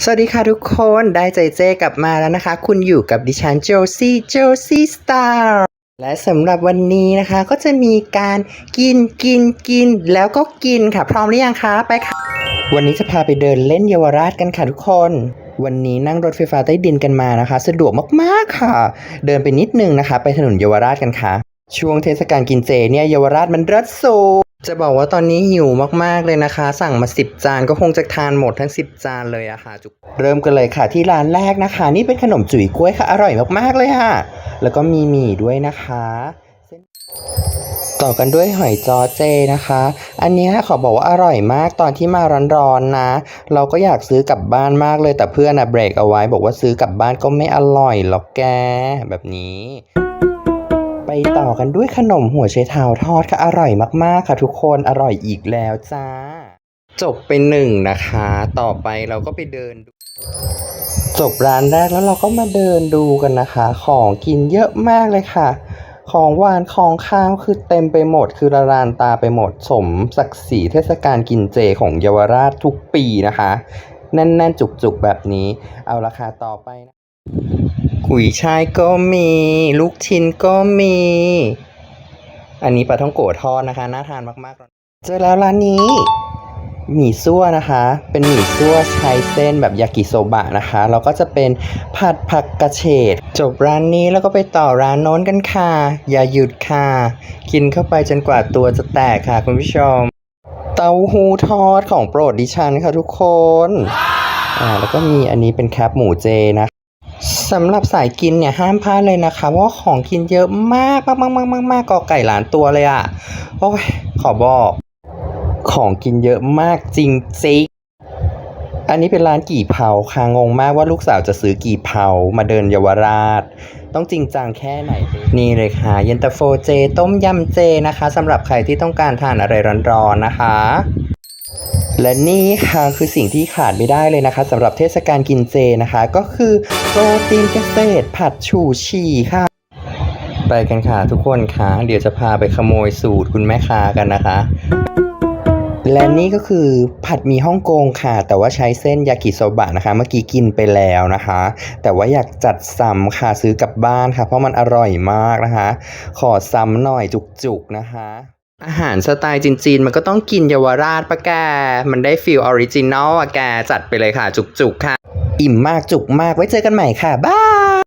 สวัสดีค่ะทุกคนได้ใจเจกลับมาแล้วนะคะ คุณอยู่กับดิฉันโจซี่โจซี่สตาร์และสำหรับวันนี้นะคะก็จะมีการกินกินกินแล้วก็กินค่ะ พร้อมหรือยังคะไปค่ะ วันนี้จะพาไปเดินเล่นเยาวราชกันค่ะทุกคน วันนี้นั่งรถไฟฟ้าใต้ดินกันมานะคะ สะดวกมากๆค่ะ เดินไปนิดนึงนะคะ ไปถนนเยาวราชกันค่ะ ช่วงเทศกาลกินเจเนี่ยเยาวราชมันรัดสู จะบอกว่าตอนนี้หิวมากๆเลยนะคะ สั่งมา 10 จานก็คงจะทานหมดทั้ง 10 จานเลยอะค่ะจุกเริ่มกันเลยค่ะที่ร้านแรกนะคะ นี่เป็นขนมจุ๋ยกล้วยค่ะ อร่อยมากๆเลยค่ะแล้วก็มีหมี่ด้วยนะคะ ต่อกันด้วยหอยจอเจนะคะ อันนี้ขอบอกว่าอร่อยมากตอนที่มาร้อนๆนะ เราก็อยากซื้อกลับบ้านมากเลยแต่เพื่อนอะเบรกเอาไว้ บอกว่าซื้อกลับบ้านก็ไม่อร่อยหรอกแกแบบนี้ ไปต่อกันด้วยขนมหัวไชเท้าทอดค่ะอร่อยมากๆค่ะทุกคนอร่อยอีกแล้วจ้า จบไปหนึ่งนะคะ ต่อไปเราก็ไปเดินดูจบร้านแรกแล้วเราก็มาเดินดูกันนะคะ ของกินเยอะมากเลยค่ะ ของหวานของข้าวคือเต็มไปหมด คือละลานตาไปหมดสมศักดิ์ศรีเทศกาลกินเจของเยาวราชทุกปีนะคะ แน่นๆจุกๆแบบนี้ เอาราคาต่อไปนะ กุยช่ายก็มี ลูกชิ้นก็มี อันนี้ปลาท่องโกะทอดนะคะ น่าทานมากๆ เจอแล้วร้านนี้ หมี่ซั่วนะคะ เป็นหมี่ซั่วใช้เส้นแบบยากิโซบะนะคะ แล้วก็จะเป็นผัดผักกระเฉด จบร้านนี้แล้วก็ไปต่อร้านโน้นกันค่ะ อย่าหยุดค่ะ กินเข้าไปจนกว่าตัวจะแตกค่ะคุณผู้ชม เต้าหู้ทอดของโปรดดิฉันค่ะทุกคน อ่า แล้วก็มีอันนี้เป็นแคปหมูเจนะ สำหรับสายกินเนี่ยห้ามพลาดเลยนะคะเพราะว่าของกินเยอะมากมากมากมากมากมากกอไก่หลานตัวเลยอะ่ะโอ้ยขอบอก ของกินเยอะมากจริงจิอันนี้เป็นร้านกี่เผาค่ะงงมากว่าลูกสาวจะซื้อกี่เผามาเดินเยาวราช ต้องจริงจังแค่ไหน นี่เลยค่ะ เย็นตาโฟเจ ต้มยำเจนะคะสำหรับใครที่ต้องการทานอะไรร้อนๆนะคะ และนี่ค่ะคือสิ่งที่ขาดไม่ได้เลยนะคะสำหรับเทศกาลกินเจนะคะ ก็คือโปรตีนเกษตร ผัดฉู่ฉี่ค่ะ ไปกันค่ะทุกคนค่ะ เดี๋ยวจะพาไปขโมยสูตรคุณแม่ค้ากันนะคะ และนี่ก็คือผัดมีฮ่องกงค่ะ แต่ว่าใช้เส้นยากิโซบะนะคะ เมื่อกี้กินไปแล้วนะคะ แต่ว่าอยากจัดซ้ำค่ะซื้อกลับบ้านค่ะ เพราะมันอร่อยมากนะคะ ขอซ้ำหน่อยจุกๆนะคะ อาหารสไตล์จีนๆ มันก็ต้องกินเยาวราชปะแก มันได้ฟิลออริจินอลอะแก จัดไปเลยค่ะ จุกๆ ค่ะ อิ่มมากจุกมากไว้เจอกันใหม่ค่ะ บ๊าย